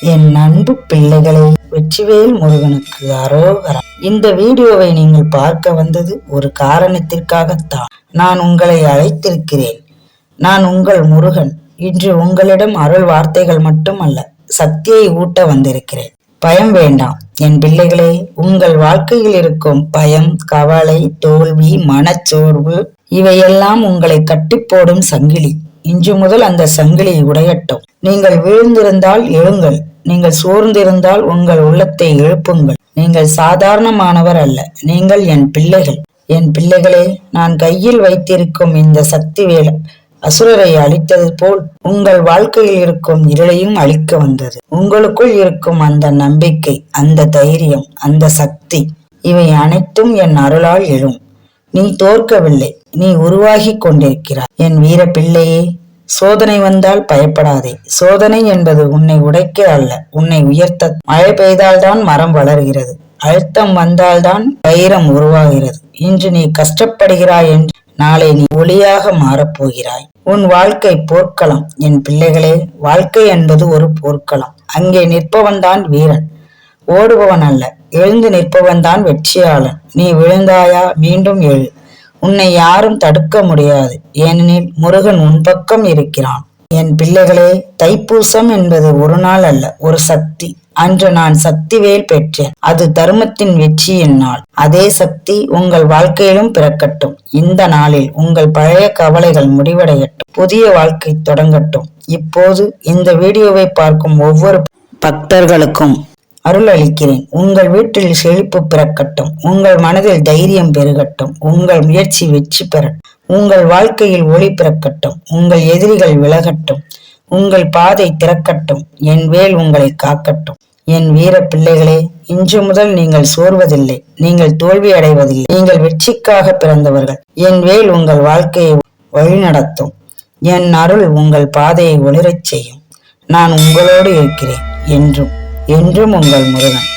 என் அன்பு பிள்ளைகளை வெற்றிவேல் முருகனுக்கு அரோகரம் இந்த வீடியோவை நீங்கள் பார்க்க வந்தது ஒரு காரணத்திற்காகத்தான். நான் உங்களை அழைத்திருக்கிறேன். நான் உங்கள் முருகன். இன்று உங்களிடம் அருள் வார்த்தைகள் மட்டுமல்ல சக்தியை ஊட்ட வந்திருக்கிறேன். பயம் வேண்டாம். என் பிள்ளைகளே உங்கள் வாழ்க்கையில் இருக்கும் பயம் கவலை தோல்வி மனச்சோர்வு இவையெல்லாம் உங்களை கட்டிப்போடும் சங்கிலி. இன்று முதல் அந்த சங்கிலி உடையட்டும். நீங்கள் வீழ்ந்திருந்தால் எழுங்கள். நீங்கள் சோர்ந்திருந்தால் உங்கள் உள்ளத்தை எழுப்புங்கள். நீங்கள் சாதாரணமானவர் அல்ல. நீங்கள் என் பிள்ளைகள். என் பிள்ளைகளே நான் கையில் வைத்திருக்கும் இந்த சக்தி வேலை அசுரரை அழித்தது போல் உங்கள் வாழ்க்கையில் இருக்கும் இருளையும் அழிக்க வந்தது. உங்களுக்குள் இருக்கும் அந்த நம்பிக்கை அந்த தைரியம் அந்த சக்தி இவை அனைத்தும் என் அருளால் எழும். நீ தோற்கவில்லை. நீ உருவாகி கொண்டிருக்கிறாய். என் வீர பிள்ளையே சோதனை வந்தால் பயப்படாதே. சோதனை என்பது உன்னை உடைக்க அல்ல உன்னை உயர்த்த. மழை பெய்தால்தான் மரம் வளர்கிறது. அழுத்தம் வந்தால்தான் வைரம் உருவாகிறது. இன்று நீ கஷ்டப்படுகிறாய் என்று நாளை நீ ஒளியாக மாறப்போகிறாய் உன் வாழ்க்கை போர்க்களம். என் பிள்ளைகளே வாழ்க்கை என்பது ஒரு போர்க்களம். அங்கே நிற்பவன்தான் வீரன் ஓடுபவன் அல்ல. எழுந்து நிற்பவன் தான் வெற்றியாளன். நீ விழுந்தாயா? மீண்டும் எழு. உன்னை யாரும் தடுக்க முடியாது. ஏனெனில் முருகன் உன் பக்கம் இருக்கிறான். என் பிள்ளைகளே தைப்பூசம் என்பது ஒரு நாள் அல்ல ஒரு சக்தி. அன்று நான் சக்திவேல் பெற்றேன். அது தர்மத்தின் வெற்றியின் நாள். அதே சக்தி உங்கள் வாழ்க்கையிலும் பிறக்கட்டும். இந்த நாளில் உங்கள் பழைய கவலைகள் முடிவடையட்டும். புதிய வாழ்க்கை தொடங்கட்டும். இப்போது இந்த வீடியோவை பார்க்கும் ஒவ்வொரு பக்தர்களுக்கும் அருள் அளிக்கிறேன் உங்கள் வீட்டில் செழிப்பு பிறக்கட்டும். உங்கள் மனதில் தைரியம் பெருகட்டும். உங்கள் முயற்சி வெற்றி பெறட்டும். உங்கள் வாழ்க்கையில் ஒளி பிறக்கட்டும். உங்கள் எதிரிகள் விலகட்டும். உங்கள் பாதை திறக்கட்டும். என் வேல் உங்களை காக்கட்டும். என் வீர பிள்ளைகளே இன்று முதல் நீங்கள் சோர்வதில்லை. நீங்கள் தோல்வி அடைவதில்லை. நீங்கள் வெற்றிக்காக பிறந்தவர்கள். என் வேல் உங்கள் வாழ்க்கையை வழிநடத்தும் என் அருள் உங்கள் பாதையை ஒளிரச் செய்யும். நான் உங்களோடு இருக்கிறேன் என்றும். என்றும் உங்கள் முருகன்.